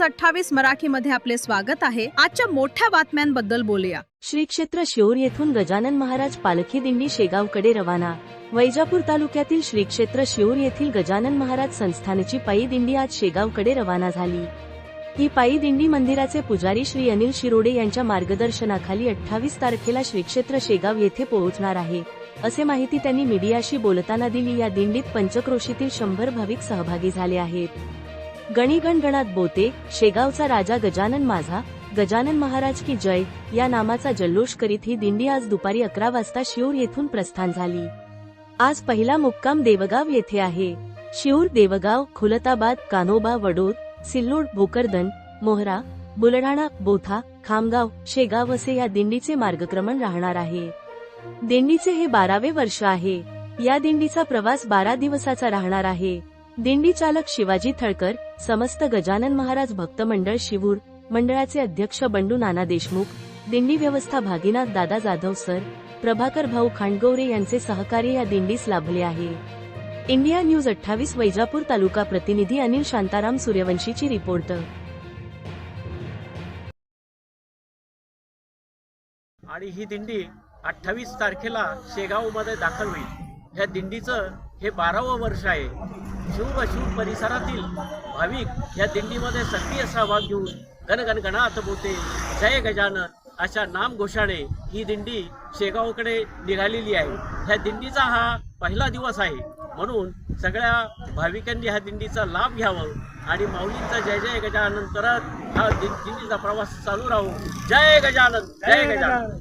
News अठ्ठावीस मराठी मध्ये आपले स्वागत आहे. आजच्या मोठ्या बातम्यांबद्दल बोलूया. श्री क्षेत्र शिऊर येथून गजानन महाराज पालखी दिंडी शेगावकडे रवाना. वैजापूर तालुक्यातील श्री क्षेत्र शिऊर येथील गजानन महाराज संस्थानची पायी दिंडी आज शेगावकडे रवाना झाली. ही पायी दिंडी मंदिराचे पुजारी श्री अनिल शिरोडे यांच्या मार्गदर्शनाखाली अठ्ठावीस तारखेला श्री क्षेत्र शेगाव येथे पोहोचणार आहे. असे माहिती त्यांनी मीडियाशी बोलताना दिली. या दिंडीत पंचक्रोशीतील शंभर भाविक सहभागी झाले आहेत. गणी गणगणात बोते शेगावचा राजा गजानन माझा गजानन महाराज की जय या नामाचा जल्लोष करीत ही दिंडी आज दुपारी अकरा वाजता शिऊर येथून प्रस्थान झाली. आज पहिला मुक्काम देवगाव येथे आहे. शिऊर देवगाव खुलताबाद कान्होबा वडोद सिल्लोड भोकरदन मोहरा बुलढाणा बोथा खामगाव शेगाव असे या दिंडीचे मार्गक्रमण राहणार आहे. दिंडीचे हे बारावे वर्ष आहे. या दिंडीचा प्रवास बारा दिवसाचा राहणार आहे. दिंडी चालक शिवाजी थळकर समस्त गजानन महाराज भक्त मंडळ शिवूर मंडळाचे अध्यक्ष बंडू नाना देशमुख दिंडी व्यवस्था भागीनाथ दादा जाधव सर प्रभाकर भाऊ खांडगौरे यांचे सहकार्य या दिंडीस लाभले आहे. इंडिया न्यूज अठ्ठावीस वैजापूर तालुका प्रतिनिधी अनिल शांताराम सूर्यवंशीची रिपोर्ट. आणि ही दिंडी अठ्ठावीस तारखेला शेगावमध्ये दाखल होईल. ह्या दिंडीचं हे बारावं वर्ष आहे. शिव व शिव परिसरातील भाविक ह्या दिंडीमध्ये सक्रिय सहभाग घेऊन गणगण गणात बोते जय गजानन. अशा नामघोषाने ही दिंडी शेगावकडे निघालेली आहे. ह्या दिंडीचा हा पहिला दिवस आहे. म्हणून सगळ्या भाविकांनी ह्या दिंडीचा लाभ घ्यावं आणि माऊलींचा जय जय गजानन. करत हा दि- दिंडीचा प्रवास चालू राहू. जय गजानन. जय गजानन.